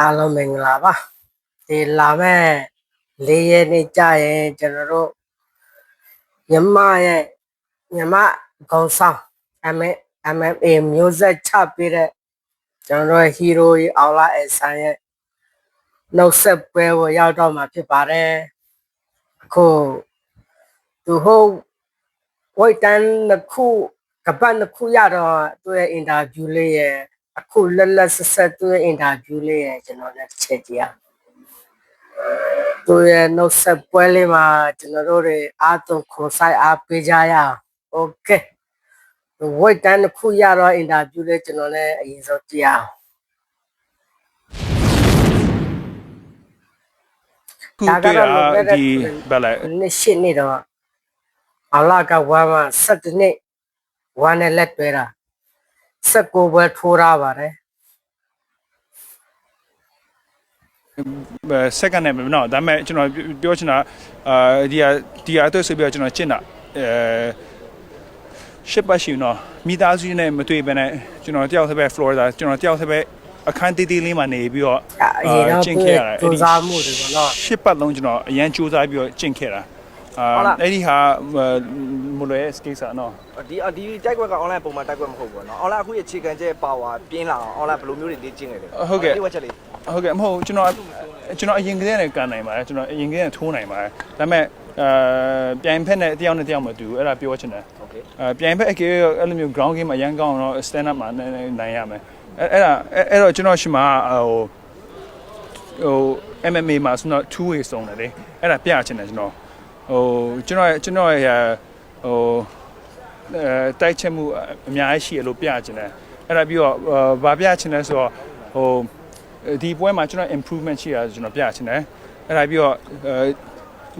အားလုံးမင်္ဂလာပါဒီလာမဲ့လေးရက်နေ့ကြာရင်ကျွန်တော်တို့မြမရဲ့မြမကောင်းဆောင် M MMA မျိုးဆက်ချပေးတဲ့ကျွန်တော်တို့ဟီးရိုးကြီးအောင်လာအဆန်ရဲ့နှုတ်ဆက်ပွဲကိုရောက်တော့မှာဖြစ်ပါတယ်အခုသူဟုတ်ဝိတ်တန်းတစ်ခုကပတ်တစ်ခုရတော့သူ့ရဲ့အင်တာဗျူးလေးရဲ့ အခုလက်လက်ဆက်ဆက်သူ့ရဲ့အင်တာဗျူးလေးရဲ့ကျွန်တော်လည်းတစ်ချက်ကြည့်ရအောင်သူ့ရဲ့နှုတ်ဆက်ပွဲလေးမှာကျွန်တော်တို့တွေအားသွန်ခွန်ဆိုင်အားပေးကြရအောင်โอเคဝိတ်တန်းတစ်ခုရတော့အင်တာဗျူးလေးကျွန်တော်လည်းအရင်ဆုံးကြည့်ရအောင် ခုတွေ့တာဒီဘယ်လဲ နှစ်ရှစ်နှစ်တော့အလာကဝါမ7နှစ်ဝါနဲ့လက်တွဲတာ 19ပွဲထိုးရပါတယ်စက္ကန့်နဲ့မနော်ဒါပေမဲ့ကျွန်တော်ပြောချင်တာအာဒီဟာဒီဟာအတွက်ဆိုပြီးတော့ကျွန်တော်ကျင့်တာအဲရှစ်ပတ်ရှိနော်မိသားစုနဲ့မတွေ့ဘဲနဲ့ကျွန်တော်တယောက်တစ်ပဲ Florida ကျွန်တော်တယောက်တစ်ပဲအခန်းတီးတီးလေးမှာနေပြီးတော့အရင်တော့ကျင့်သူ့ခဲ့ရဲ့ရတယ်စူးစမ်းမှုတွေပေါ့နော်ရှစ်ပတ်လုံးကျွန်တော်အရန်စူးစမ်းပြီးတော့ကျင့်ခဲ့တာအာ ဟုတ်လား အဲ့ဒီဟာမလွယ်စကိစ္စနော် ဒီဒီတိုက်ကွက်က online ပုံမှန်တိုက်ကွက်မဟုတ်ဘူးเนาะ online အခုရဲ့အခြေခံချက် power ပြင်းလာအောင် online ဘယ်လိုမျိုးတွေလေ့ကျင့်နေလဲဒီဝက်ချက်လေး ဟုတ်ကဲ့မဟုတ်ကျွန်တော်ကျွန်တော်အရင်ကတည်းကကန်နိုင်ပါတယ်ကျွန်တော်အရင်ကတည်းကထိုးနိုင်ပါတယ်ဒါပေမဲ့အဲပြိုင်ဖက်နဲ့တယောက်နဲ့တယောက်မတူဘူးအဲ့ဒါပြောချင်တယ် โอเค အဲပြိုင်ဖက်အကေအဲ့လိုမျိုး ground game မှာရန်ကောင်းတော့ stand up မှာနိုင်နိုင်ရမယ်အဲ့အဲ့ဒါအဲ့တော့ကျွန်တော်ရှိမှာဟိုဟို MMA မှာဆိုတော့ two way စုံတယ်လေအဲ့ဒါပြချင်တယ်ကျွန်တော် ဟိုကျွန်တော်ကျွန်တော်ရဲ့ဟိုအဲတိုက်ချက်မှုအများကြီးရှိရလို့ပြချင်တယ်အဲ့ဒါပြီးတော့ဗာပြချင်တယ်ဆိုတော့ဟိုဒီပွဲမှာကျွန်တော် improvement ရှိရကျွန်တော်ပြချင်တယ်အဲ့ဒါပြီးတော့အဲ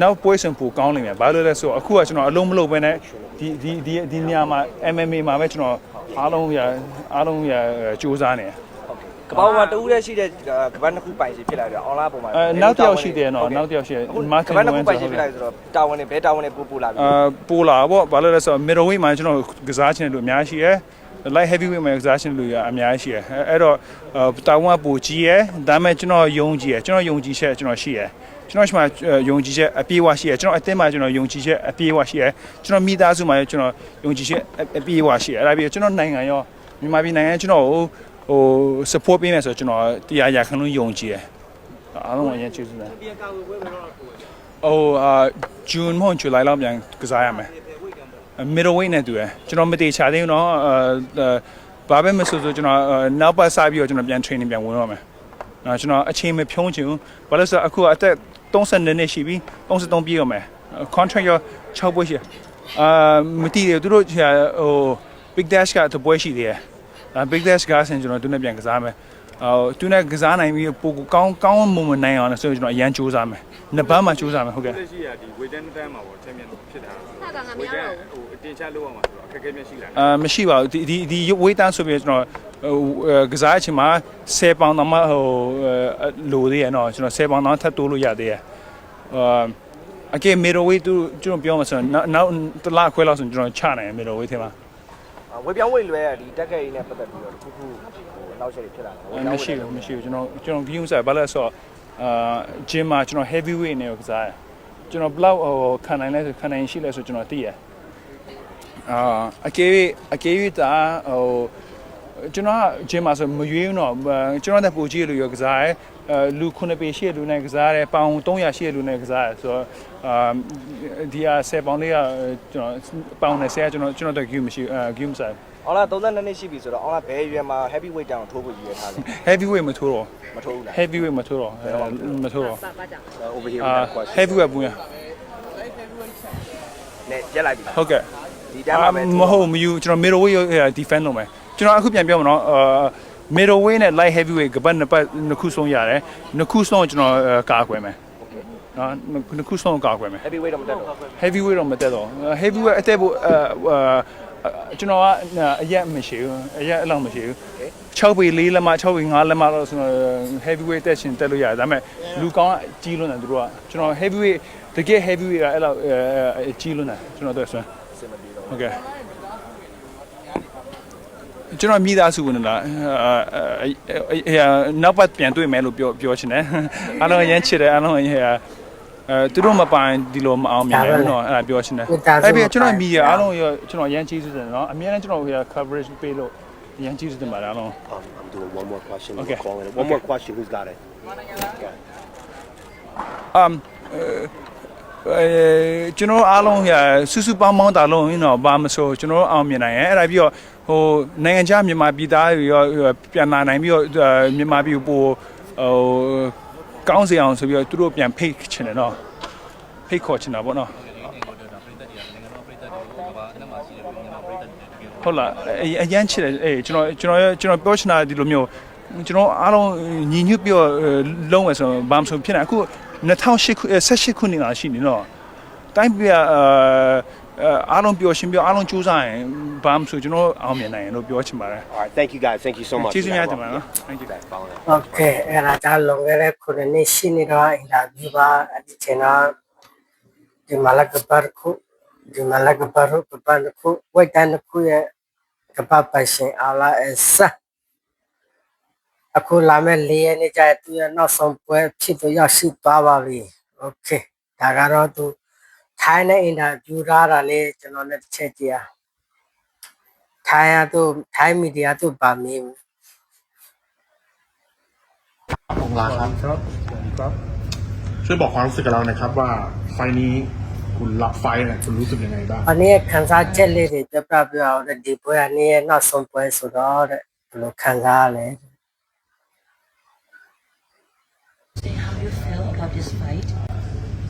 နောက်ပွဲစဉ်ပိုကောင်းနေတယ်ဘာလို့လဲဆိုတော့အခုကကျွန်တော်အလုံးမလုံးပဲနဲ့ဒီဒီဒီဒီနေရာမှာ MMA မှာပဲကျွန်တော်အားလုံးရအားလုံးရစူးစမ်းနေတယ် ကပောက်မှာတူးရရှိတဲ့ကပတ်နှစ်ခုပိုင်ရှိဖြစ်လာတယ် online ပုံမှန်အဲနောက်တစ်ယောက်ရှိတယ်နော်နောက်တစ်ယောက်ရှိတယ်က marketing ပတ်နှစ်ခုဝင်ပိုင်ဆိုရှိတော့ဖြစ်လာတယ်ဆိုတော့တာဝန်တွေဘယ်တာဝန်တွေပို့ပို့လာပြီအာပိုလာပေါ့ဘာလို့လဲဆိုတော့ middleweight မှာကျွန်တော်ကစားချင်တယ်လို့အများကြီးရှိရယ် light heavyweight မှာကစားချင်တယ်လို့အများကြီးရှိရယ်အဲ့တော့တာဝန်ကပိုကြီးရယ်ဒါပေမဲ့ကျွန်တော်ယုံကြည်ရယ်ကျွန်တော်ယုံကြည်ချက်ကျွန်တော်ရှိရယ်ကျွန်တော်ရှိမှယုံကြည်ချက်အပြည့်အဝရှိရယ်ကျွန်တော်အသင်းမှာကျွန်တော်ယုံကြည်ချက်အပြည့်အဝရှိရယ်ကျွန်တော်မိသားစုမှာကျွန်တော်ယုံကြည်ချက်အပြည့်အဝရှိရယ်အဲ့ဒါပြီးကျွန်တော်နိုင်ငံရောမြန်မာပြည်နိုင်ငံကျွန်တော်ဟို ဟို support ပေးမယ်ဆိုတော့ကျွန်တော်တရားရခံလို့ယုံကြည်ရယ်အားလုံးအရင်ကျေးဇူးတင်ဟိုအာ June မဟုတ် July လောက်ပြန်ကစားရမယ် middleweight နဲ့တူတယ်ကျွန်တော်မတေချာသေးဘူးเนาะအဲဘာပဲမဆိုဆိုကျွန်တော်နောက်ပတ်စားပြီးတော့ကျွန်တော်ပြန် training ပြန်ဝင်တော့မယ်နော်ကျွန်တော်အချိန်မဖြုံးချင်ဘူးဘာလို့ဆိုတော့အခုအသက်32နှစ်ရှိပြီ33ပြည့်ရမယ် contract ရော6ပွဲရှိအာမတည်တယ်သူတို့ဟို big dash ကတပွဲရှိသေးတယ်အဲ big dash ကဆင်ကျွန်တော်သူနဲ့ပြန်ကစားမယ်ဟိုသူနဲ့ကစားနိုင်ပြီးပိုကောင်းကောင်းမွန်မွန်နိုင်အောင်လည်းဆိုကျွန်တော်အရန်စူးစမ်းမယ်နှစ်ပတ်မှစူးစမ်းမယ်ဟုတ်ကဲ့လက်ရှိရဒီဝေတန်းတန်းမှာပေါ့ချန်ပီယံဖြစ်တာဟာကငါမဝေရတန်းတော့ဘူးဟိုအတင်ချလို့ရမှာဆိုတော့အခက်အခဲမျက်ရှိလာတယ်အာမရှိပါဘူးဒီဒီဒီဝေးတန်းဆိုပြီးကျွန်တော်ဟိုကစားချင်မှာ10ပေါင်တော့မှဟိုလိုသေးရနော်ကျွန်တော်10ပေါင်တော့ထပ်တိုးလို့ရသေးရအာအကေမီရိုဝေးသူကျွန်တော်ပြောမှာဆိုတော့နောက်တလားခွဲလောက်ဆိုကျွန်တော်ချနိုင်မီရိုဝေးထဲမှာ ဝေပြောင်းဝေလွဲဒီတက်ကရေးနဲ့ပတ်သက်ပြီးတော့တခုခုဟိုနောက်ချက်တွေဖြစ်လာတယ်မရှိဘူးမရှိဘူးကျွန်တော်ကျွန်တော် view ဆိုင်ဘာလဲဆိုတော့အာ gym မှာကျွန်တော် heavy weight နဲ့ကစားရကျွန်တော်ဘလောက်ဟိုခံနိုင်လဲဆိုခံနိုင်ရှိလဲဆိုကျွန်တော်သိရအာအကေအကေတာဟိုကျွန်တော်ကဂျင်းမှာဆိုမရွေးဘူးတော့ကျွန်တော်တက်ပူကြီးလူရောကစားရဲ အဲလူ9ပေရှိလူနဲ့ကစားရဲပေါင်300ရှိလူနဲ့ကစားရဲဆိုတော့အာဒီဟာ10ပေါင်လေးကကျွန်တော်ပေါင်နဲ့10ကျွန်တော်ကျွန်တော်တက် game မရှိအဲ game ဆိုင် online 32နှစ်ရှိပြီဆိုတော့ online ဘယ်ရွယ်မှာ heavy weight တောင်ထိုးဖို့ရည်ရထားလဲ heavy weight မထိုးတော့မထိုးဘူးလား heavy weight မထိုးတော့မထိုးတော့ပါပါကြောင့် over here အာ question heavy weight ဘူးရနဲ့ရက်လိုက်ပြီဟုတ်ကဲ့ဒီတန်းမှာပဲမဟုတ်မယူကျွန်တော် middle weight ရ defend လုပ်မယ်ကျွန်တော်အခုပြန်ပြောမှာနော်အာ middle weight နဲ့ light heavy weight ကပတ်နှစ်ပတ်နှစ်ခုဆုံးရတယ်နှစ်ခုဆုံးကျွန်တော်ကာကွယ်မယ်နော်နှစ်ခုဆုံးကာကွယ်မယ် heavy weight တော့မတက်တော့ heavy weight တော့မတက်တော့ heavy weight အတက်ဖို့အာကျွန်တော်ကအရက်မရှိဘူးအရက်အလောက်မရှိဘူး6ပေ4လက်မ6ပေ5လက်မတော့ဆိုတော့ heavy weight တက်ရှင်တက်လို့ရတယ်ဒါပေမဲ့လူကောင်းကြီးလွန်းတယ်သူတို့ကကျွန်တော် heavy weight တကယ် heavy weight ကအဲ့လောက်ကြီးလွန်းတယ်ကျွန်တော်တို့ဆွမ်းစင်မပြေတော့ဟုတ်ကဲ့ ကျွန်တော်မိသားစုဝင်လာအဲနောက်ပတ်ပြန်တွေ့မယ်လို့ပြောပြောချင်တယ်အားလုံးရမ်းချစ်တယ်အားလုံးဟဲ့အဲသူတို့မပိုင်ဒီလိုမအောင်မြင်ဘူးเนาะအဲ့ဒါပြောချင်တယ်အဲ့ပြီးကျွန်တော်မိရအားလုံးရကျွန်တော်ရမ်းချီးစွတယ်เนาะအများနဲ့ကျွန်တော်ဟို coverage ပေးလို့ရမ်းချီးစွတယ်ပါအားလုံး Um, I'm doing one more question. Okay. We're calling it. One more question. Who's got it? um အဲကျွန်တော်အားလုံးရစူးစူးပေါင်းပေါင်းတာလုံးเนาะဘာမဆိုကျွန်တော်အောင်မြင်နိုင်ရဲ့အဲ့ဒါပြီးတော့ ဟိုနိုင်ငံခြားမြန်မာပြည်သားတွေရောပြန်လာနိုင်ပြီးတော့မြန်မာပြည်ကိုပိုဟိုကောင်းစေအောင်ဆိုပြီးတော့သူတို့ပြန်ဖိတ်ချင်တယ်နော်ဖိတ်ခေါ်ချင်တာပေါ့နော်ဟုတ်လားအရန်ချစ်တယ်အေးကျွန်တော်ကျွန်တော်ကျွန်တော်ပြောချင်တာဒီလိုမျိုးကျွန်တော်အားလုံးညီညွတ်ပြီးတော့လုံးဝဆိုဘာမှဆိုဖြစ်နေအခု2018ခု18ခုနှစ်ကရှိနေတော့တိုင်းပြည်ကအာ အားလုံးပျော်ရှင်ပြီးအားလုံးကြိုးစားရင်ဘာမှမဆိုကျွန်တော်အောင်မြင်နိုင်ရင်လို့ပြောချင်ပါတယ် All right. Thank you guys. Thank you so much. ကျေးဇူးများတင် for ပါ that. နော် thank you Okay, following it. โอเคအဲ့ဒါဒါလုံခဲ့တဲ့ခုနှစ်ရှိနေတော့အင်တာဗျူးပါအဒီချင်တော့ဒီမလာကပတ်ခုဒီမလာကပတ်ခုပပန်ခုဝိုက်တန်ခုရဲ့ကပပရှင်အလာအဆာအခုလာမဲ့လေးရက်နေ့ကျရင်သူရဲ့နောက်ဆုံးပွဲဖြစ်တော့ရောက်ရှိသွားပါပြီโอเคဒါကတော့သူ ထိုင်းနဲ့အင်တာဗျူးထားတာလေးကျွန်တော်လည်းတစ်ချက်ကြည့်အောင်ထိုင်းရသူထိုင်းမီဒီယာသူဗာမင်း องลาครับ ครับครับ ช่วยบอกความรู้สึกกับเราหน่อยครับว่าไฟล์นี้คุณรับไฟล์เนี่ยคุณรู้สึกยังไงบ้าง ။အနေခံစားချက်လေးတွေပြပြပြအောင်တဲ့ဒီပွဲအနေနဲ့နောက်ဆုံးပွဲဆိုတော့တဲ့ဘယ်လိုခံစားရလဲ Say how you feel about this fight.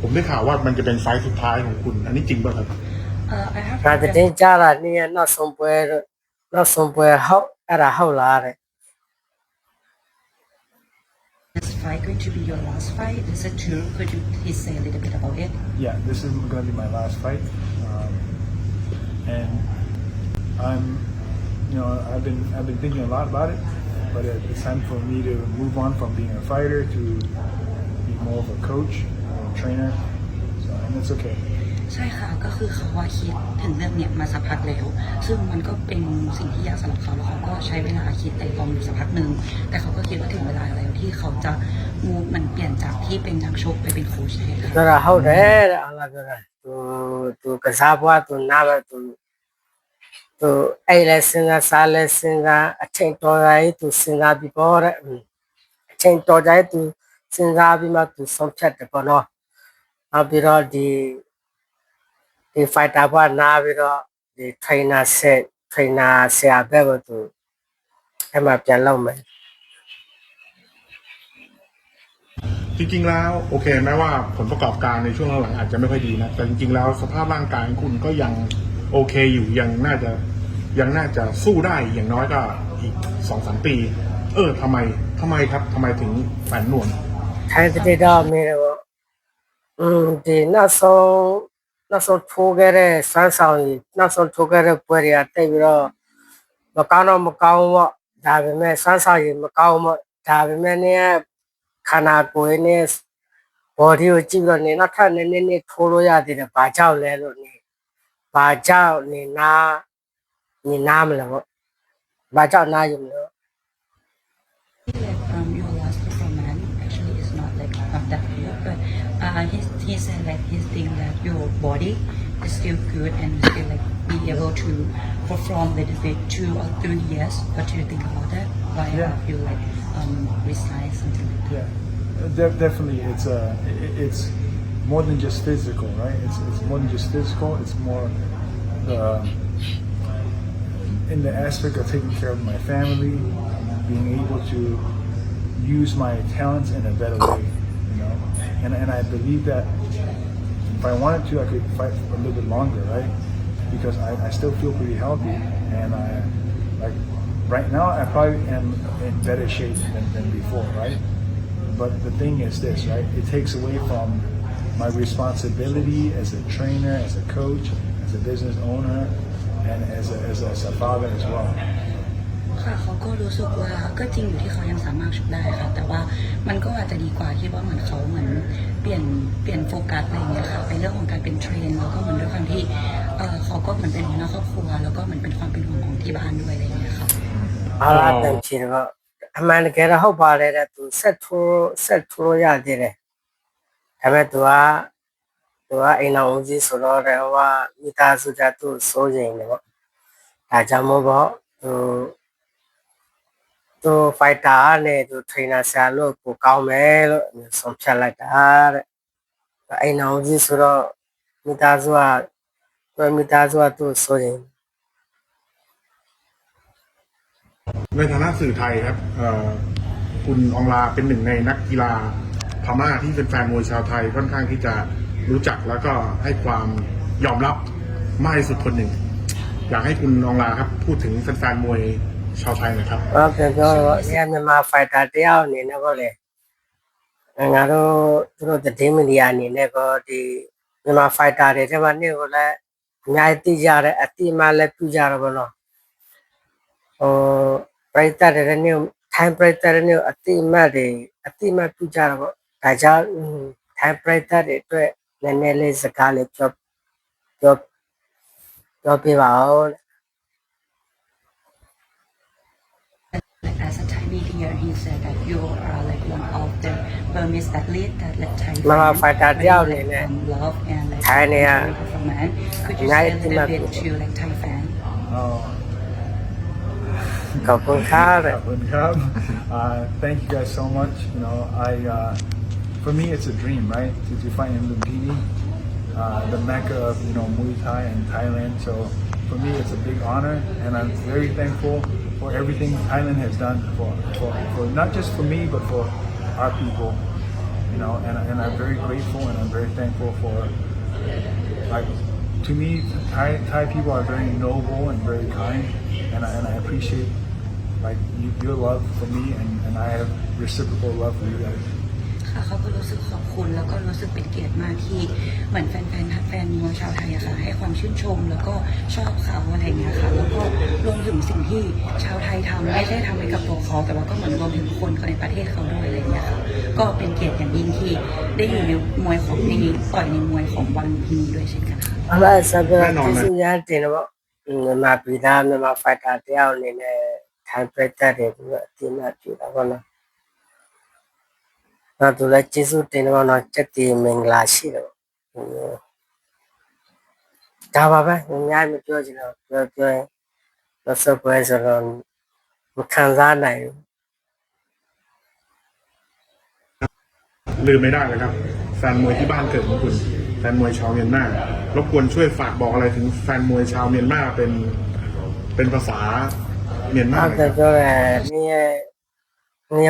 ผมได้ข่าวว่ามันจะเป็นไฟล์สุดท้ายของคุณ อันนี้จริงป่ะครับ Uh, I have ။ဒါ heard တ that ည်င်းကြတာနေ့ရက်နောက်ဆုံးပွဲတော့နောက်ဆုံးပွဲဟုတ်အဲ့ဒါဟုတ်လားတဲ့ this fight going to be your last fight. Is it true? Could you please say a little bit about it? yeah, this is going to be my last fight. Um, and I'm, you know, I've been I've been thinking a lot about it, but it- it's time for me to move on from being a fighter to be more of a coach, or a trainer. So, and it's okay. ใช่ค่ะ ก็คือเขาว่าคิดถึงเรื่องเนี้ยมาสักพักแล้ว ซึ่งมันก็เป็นสิ่งที่ยากสำหรับเขาแล้วเขาก็ใช้เวลาคิดไต่ตรองอยู่สักพักหนึ่ง แต่เขาก็คิดว่าถึงเวลาแล้วที่เขาจะมูมันเปลี่ยนจากที่เป็นนักชกไปเป็นโค้ชแทนค่ะ ပြောတာဟုတ်တယ်တဲ့အလားပြောတာသူသူကစားပွားသူနားပဲသူသူအဲ့လဲစဉ်းစားစားလဲစဉ်းစားအချိန်တော်တိုင်းသူစဉ်းစားပြီးပေါ်တဲ့အင်းအချိန်တော်တိုင်းသူစဉ်းစားပြီးမှသူဆုံးဖြတ်တယ်ပေါ့နော် Now because the the fight about now because the trainer said trainer say I better to come up and love me. จริงๆ แล้วโอเคแม้ว่าผลประกอบการในช่วงหลังๆอาจจะไม่ค่อยดีนะแต่จริงๆ แล้วสภาพร่างกายของคุณก็ยังโอเคอยู่ยังน่าจะยังน่าจะสู้ได้อย่างน้อยก็อีกสองสามปี เออทำไมทำไมครับทำไมถึงแฝนหน่วง Time to get out, man. อืมဒီနောက်ဆုံးနောက်ဆုံးထိုးခဲ့တဲ့စွမ်းဆောင်ရည်နောက်ဆုံးထိုးခဲ့တဲ့ပွဲတွေကတိတ်ပြီးတော့မကောင်းတော့မကောင်းပေါ့ဒါပေမဲ့စွမ်းဆောင်ရည်မကောင်းပေါ့ဒါပေမဲ့နည်းခန္ဓာကိုယ်နဲ့ body ကိုကြည့်ပြီးတော့နေနောက်ထပ်နည်းနည်းနည်းထိုးလို့ရသေးတယ်ဘာကြောင့်လဲလို့နေဘာကြောင့်နေနာနေနာမလဲပေါ့ဘာကြောင့်နာယူမလဲ uh, he, he said like he think that your body is still good and still like be able to perform a little bit two or three years. What do you think about that? Why Yeah. have you like um resign something like that? Yeah, de- definitely. It's uh, it's more than just physical, right? It's it's more than just physical. It's more uh, in the aspect of taking care of my family, being able to use my talents in a better way. And and I believe that if I wanted to, I could fight a little bit longer, right? Because I, I still feel pretty healthy, and I like right now I probably am in better shape than, than before, right? But the thing is this, right? It takes away from my responsibility as a trainer, as a coach, as a business owner, and as a, as a, as a father as well. ค่ะเขาก็รู้สึกว่าก็จริงอยู่ที่เขายังสามารถชกได้ค่ะ แต่ว่ามันก็อาจจะดีกว่าที่ว่าเหมือนเขาเหมือนเปลี่ยนเปลี่ยนโฟกัสอะไรอย่างเงี้ยค่ะไปเรื่องของการเป็นเทรนแล้วก็เหมือนด้วยความที่เออเขาก็เหมือนเป็นหัวหน้าครอบครัว แล้วก็เหมือนเป็นความเป็นห่วงของที่บ้านด้วยอะไรอย่างเงี้ยค่ะ အားလားတန်ချင်တော့အမှန်တကယ်တော့ဟုတ်ပါလေတဲ့သူဆက်ထိုးဆက်ထိုးလို့ရသေးတယ်ဒါပေမဲ့သူကသူကအိမ်အောင်ဦးစီးဆိုတော့တဲ့ဟိုကမိသားစုကြသူ့စိုးရိမ်တယ်ပေါ့ဒါကြောင့်မို့ပေါ့သူ သူဖိုက်တာနဲ့သူထရိနာဆရာလို့ကိုကောင်းမယ်လို့ဆုံးဖြတ်လိုက်တာတဲ့အိမ်အောင်ဦးစီးဆိုတော့မိသားစုကသူမိသားစုကသူ့စိုးရိမ် ในฐานะสื่อไทยครับเอ่อคุณอองลาเป็นหนึ่งในนักกีฬาพม่าที่เป็นแฟนมวยชาวไทยค่อนข้างที่จะรู้จักแล้วก็ให้ความยอมรับมากที่สุดคนหนึ่ง อยากให้คุณอองลาครับ พูดถึงแฟนๆมวย ชาวไทยหนะครับ ဟုတ်ပြန်ပြောတော့အဲမြန်မာဖိုက်တာတယောက်အနေနဲ့ပေါ့လေအဲငါတို့သူတို့သတင်းမီဒီယာအနေနဲ့ကောဒီမြန်မာဖိုက်တာတွေတဲ့မှာနေ့ကိုလည်းအများကြီးသိကြတယ်အတိအမှလည်းပြုကြတော့ဘောနော်ဟိုပရိသတ်တွေနဲ့ထိုင်းပရိသတ်တွေနဲ့အတိအမှတွေအတိအမှပြုကြတော့ပေါ့ဒါကြောင့်ထိုင်းပရိသတ်တွေအတွက်နည်းနည်းလေးစကားလေးပြောပြောပြောပြပါဦး meeting here, he said that you are like one of the Burmese athlete that like Thai Mga fan, Fadadiao really, like, love and like ใช้เนี่ย performance. Could you say a little bit to like Thai fan? Oh, ขอบคุณครับ uh, thank you guys so much. You know, I uh, for me it's a dream, right? To, find in Lumpini, uh, the mecca of you know Muay Thai and Thailand. So for me it's a big honor, and I'm very thankful for everything Thailand has done for, for, for not just for me but for our people. You know, and, and I'm very grateful and I'm very thankful for like to me Thai Thai people are very noble and very kind, and I, and I appreciate like you, your love for me and, and I have reciprocal love for you guys. ค่ะเขาก็รู้สึกขอบคุณแล้วก็รู้สึกเป็นเกียรติมากที่เหมือนแฟนๆแฟนมวยชาวไทยอะค่ะให้ความชื่นชม แล้วก็ชอบเขาอะไรเงี้ยค่ะ แล้วก็รวมถึงสิ่งที่ชาวไทยทำไม่ได้ทำให้กับตัวเขาแต่ว่าก็เหมือนรวมถึงคนในประเทศเขาด้วยอะไรเงี้ยค่ะก็เป็นเกียรติอย่างยิ่งที่ได้อยู่ในมวยของในต่อยในมวยของวันที่นี้ด้วยเช่นกันค่ะ အလားဆက်ပြတော့သူရန်တင်တော့မြန်မာပြည်သားမြန်မာဖိုက်တာတယောက်အနေနဲ့ထိုင်ပြတ်တဲ့သူအတိအမှပြတာပေါ့ နော်။တော့သူလည်းကျေးဇူးတင်တော့နော်စက်တီမင်္ဂလာရှိတော့ဒါပါပဲအများကြီးမပြောချင်တော့ပြောပြောရင်တော့စပွဲဆိုတော့မခံစားနိုင်ဘူး ลืมไม่ได้เลยครับ แฟนมวยที่บ้านเกิดของคุณ แฟนมวยชาวเมียนมารบกวนช่วยฝากบอกอะไรถึงแฟนมวยชาวเมียนมาเป็นเป็นภาษาเมียนมา ဟု ห တ် น่อย တ ค ယ် รับ ပြောရဲနင်းရဲ့နင်း ni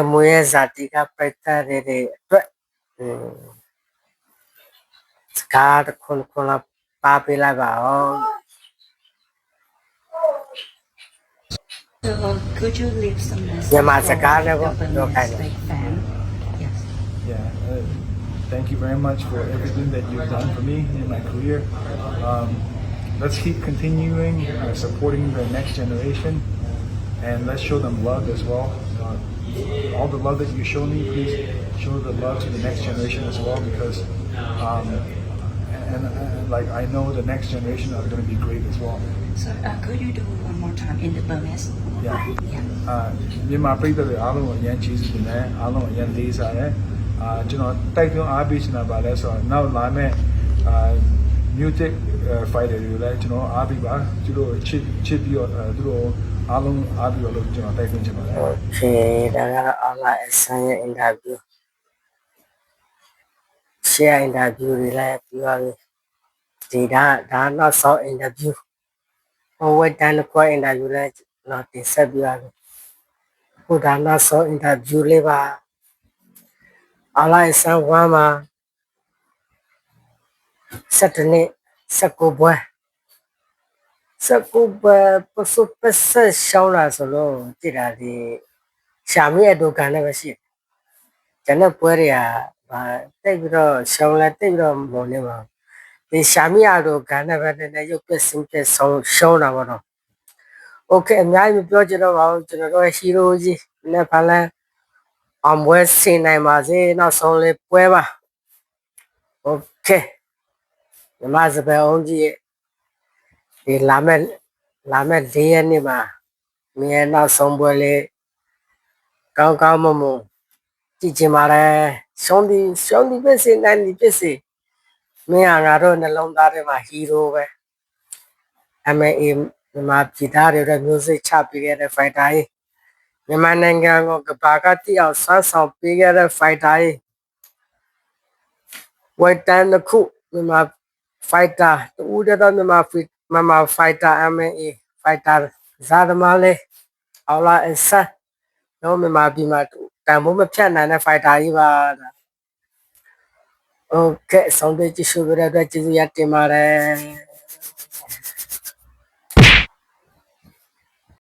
So, could you leave some message? Yeah, my Skad no kind. Yes. Yeah. Uh, thank you very much for everything that you've done for me in my career. Um, let's keep continuing uh, supporting the next generation, and let's show them love as well Uh, all the love that you show me, please show the love to the next generation as well, because um, and, and like I know the next generation are going to be great as well. so uh, could you do one more time in the Burmese Yeah. yeah အာမြန်မာပြည်သူတွေအားလုံးကိုအရင်ကျေးဇူးတင်တယ်အားလုံးအရင်လေးစားတယ်အာကျွန်တော်တိုက်တွန်းအားပေးချင်တာပါလဲဆိုတော့နောက်လာမယ့်အာ music fighter တွေလည်းကျွန်တော်အားပေးပါသူတို့ချစ်ချစ်ပြီးတော့အဲသူတို့ အားလုံးအားပြုလို့ကျွန်တော်တိုက်တွန်းချင်ပါတယ်ဟုတ်ကဲ့ဒါကအားလာအစမ်းရဲ့ interview share interview တွေလည်းပြီးပါပြီဒီဒါဒါနောက်ဆုံး interview ဟိုဝက်တန်းတစ်ခွဲ interview လည်းတော့တင်ဆက်ပြီးပါပြီဟိုဒါနောက်ဆုံး interview လေးပါအားလာအစမ်းဝမ်းမှာ7နှစ်19ပွဲ စကူပပစပဆက်ရှောင်းလာဆိုလို့ကြည်တာဒီရှာမရဲ့ဒုက္ခနဲ့ပဲရှိတယ်။ကျွန်တော်ပွဲတွေကဘာတိတ်ပြီးတော့ရှောင်းလာတိတ်ပြီးတော့မုံနေပါဒီရှာမရတို့ကလည်းပဲနဲ့ရုပ်ပြစင်းပြဆုံးရှောင်းတာပေါ့နော်။ Okay အများကြီးပြောကြတော့ပါဦးကျွန်တော်တို့ဟီရိုကြီးနဲ့ဖလန်အောင်ပွဲဆင်နိုင်ပါစေနောက်ဆုံးလေးပွဲပါ။ Okay မြမစပယ်အောင်ကြီးရဲ့ ဒီလာမဲ့လာမဲ့၄ရက်နေ့မှာမြဲနောက်ဆုံးပွဲလေးကောင်းကောင်းမွန်မွန်ကြည့်ချင်ပါတယ်ရှုံးဒီရှုံးဒီပစ်စီနိုင်ဒီပစ်စီမင်းဟာငါတို့နှလုံးသားထဲမှာဟီးရိုးပဲ MA မြန်မာပြည်သားတွေရဲ့ music ချပေးခဲ့တဲ့ fighter ကြီးမြန်မာနိုင်ငံကိုကဘာကတိအောင်ဆွမ်းဆောင်ပေးခဲ့တဲ့ fighter ကြီးဝိုက်တန်တစ်ခုမြန်မာ fighter တူတဲ့တော့မြန်မာ fit မြန်မာ fighter MMA fighter ဇာသမားလေးအော်လာအဆန်တော့မြန်မာပြည်မှာတန်ဖိုးမဖြတ်နိုင်တဲ့ fighter ကြီးပါโอเคဆုံးတဲ့ကြည့်ရှုရတဲ့အတွက်ကျေးဇူးရတင်ပါတယ်